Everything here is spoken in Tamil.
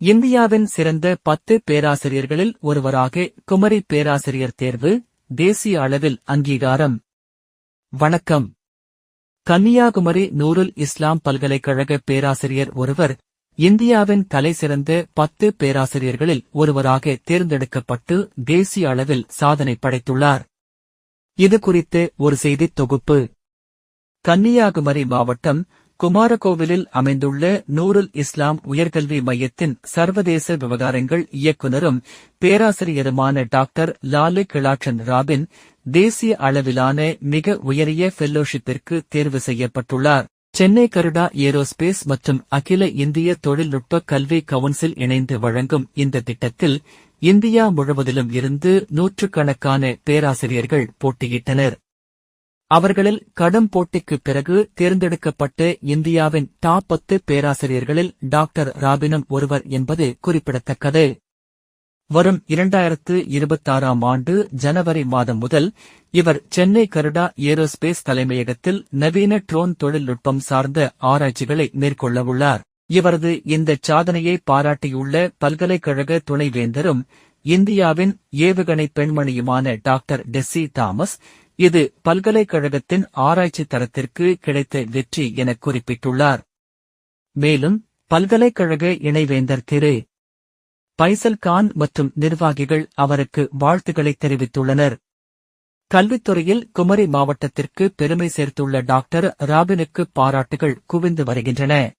இந்தியாவின் சிறந்த பத்து பேராசிரியர்களில் ஒருவராக குமரி பேராசிரியர் தேர்வு தேசிய அளவில் அங்கீகாரம். வணக்கம். கன்னியாகுமரி நூருல் இஸ்லாம் பல்கலைக்கழக பேராசிரியர் ஒருவர் இந்தியாவின் தலைசிறந்த பத்து பேராசிரியர்களில் ஒருவராக தேர்ந்தெடுக்கப்பட்டு தேசிய அளவில் சாதனை படைத்துள்ளார். இது குறித்து ஒரு செய்தித் தொகுப்பு. கன்னியாகுமரி மாவட்டம் குமாரகோவிலில் அமைந்துள்ள நூருல் இஸ்லாம் உயர்கல்வி மையத்தின் சர்வதேச விவகாரங்கள் இயக்குனரும் பேராசிரியருமான டாக்டர் லாலு கிளாட்சன் ராபின் தேசிய அளவிலான மிக உயரிய ஃபெல்லோஷிப்பிற்கு தேர்வு செய்யப்பட்டுள்ளார். சென்னை கருடா ஏரோஸ்பேஸ் மற்றும் அகில இந்திய தொழில்நுட்ப கல்வி கவுன்சில் இணைந்து வழங்கும் இந்த திட்டத்தில் இந்தியா முழுவதிலும் இருந்து நூற்றுக்கணக்கான பேராசிரியர்கள் போட்டியிட்டனர். அவர்களில் கடும் போட்டிக்கு பிறகு தேர்ந்தெடுக்கப்பட்டு இந்தியாவின் டாப் பத்து பேராசிரியர்களில் டாக்டர் ராபினும் ஒருவர் என்பது குறிப்பிடத்தக்கது. வரும் இரண்டாயிரத்து இருபத்தாறாம் ஆண்டு ஜனவரி மாதம் முதல் இவர் சென்னை கருடா ஏரோஸ்பேஸ் தலைமையகத்தில் நவீன ட்ரோன் தொழில்நுட்பம் சார்ந்த ஆராய்ச்சிகளை மேற்கொள்ளவுள்ளார். இவரது இந்த சாதனையை பாராட்டியுள்ள பல்கலைக்கழக துணைவேந்தரும் இந்தியாவின் ஏவுகணை பெண்மணியுமான டாக்டர் டெஸ்ஸி தாமஸ் இது பல்கலைக்கழகத்தின் ஆராய்ச்சி தரத்திற்கு கிடைத்த வெற்றி என குறிப்பிட்டுள்ளார். மேலும் பல்கலைக்கழக இணைவேந்தர் திரு. பைசல் கான் மற்றும் நிர்வாகிகள் அவருக்கு வாழ்த்துக்களை தெரிவித்துள்ளனர். கல்வித்துறையில் குமரி மாவட்டத்திற்கு பெருமை சேர்த்துள்ள டாக்டர் ராபினுக்கு பாராட்டுகள் குவிந்து வருகின்றன.